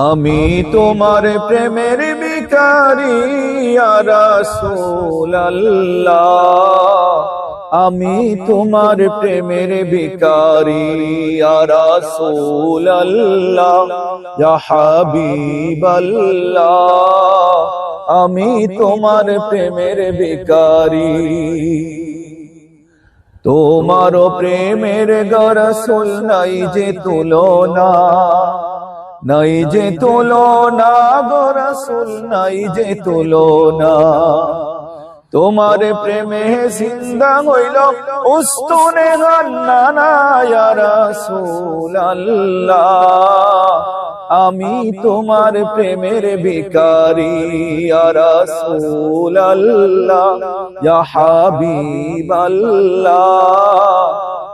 আমি তোমার প্রেমের বিকারি আল্লাহ। আমি তোমার প্রেমের বিকারি আল্লাহ। হাবিবাল্লাহ আমি তোমার প্রেমের বিকারি তোমার প্রেমের গরসুল নাই যে তুলনা। নাই যে তুলনা গরসুল নাই যে তুলনা। তোমার প্রেমে জিন্দা হইল উস্তুনে ইয়া রাসূল আল্লাহ আমি তোমার প্রেমের বিকারি ইয়া রাসূল আল্লাহ ইয়া হাবিবাল্লাহ।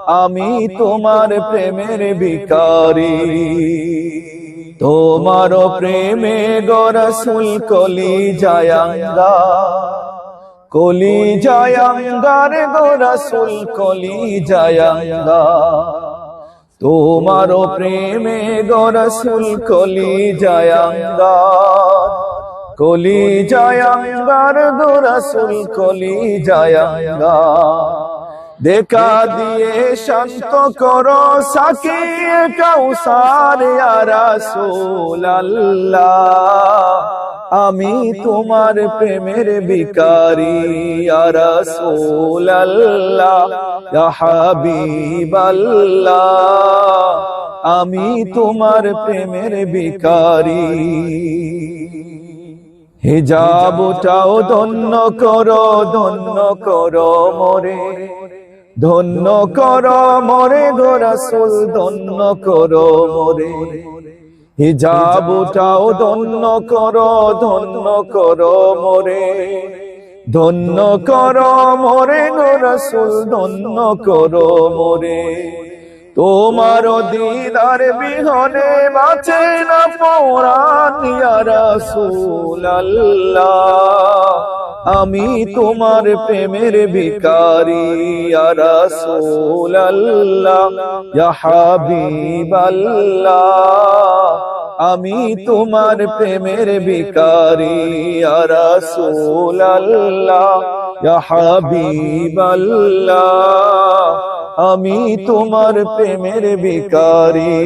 আমি তোমার প্রেমের বিকারি তোমার প্রেমে গরসুল কলি জায়াঙ্গা কলি জায়াঙ্গার গরসুল কলি জায়াঙ্গা তোমার প্রেমে গরসুল কলি জায়াঙ্গা কলি জায়াঙ্গার গরসুল কলি জায়াঙ্গা দেখা দিয়ে শান্ত করো সাকিয়ে কাউসার রাসূল আল্লাহ আমি তোমার প্রেমের বিকারি আল্লাহ আমি তোমার প্রেমের বিকারি হিজাবটাও ধন্য করো ধন্য করো মোরে। ধন্য করো মোরে গো রাসূল, ধন্য করো মোরে। হিজাবটাও ধন্য করো ধন্য করো মোরে। ধন্য করো মোরে গো রাসূল, ধন্য করো মোরে। তোমার দিদার বিহনে বাঁচে না পৌরাণ, ইয়া রাসূল আল্লাহ আমি তোমার প্রেমের বিকারি ইয়া রাসূল আল্লাহ আমি তোমার প্রেমের বিকারি ইয়া রাসূল আল্লাহ আমি তোমার প্রেমের বিকারি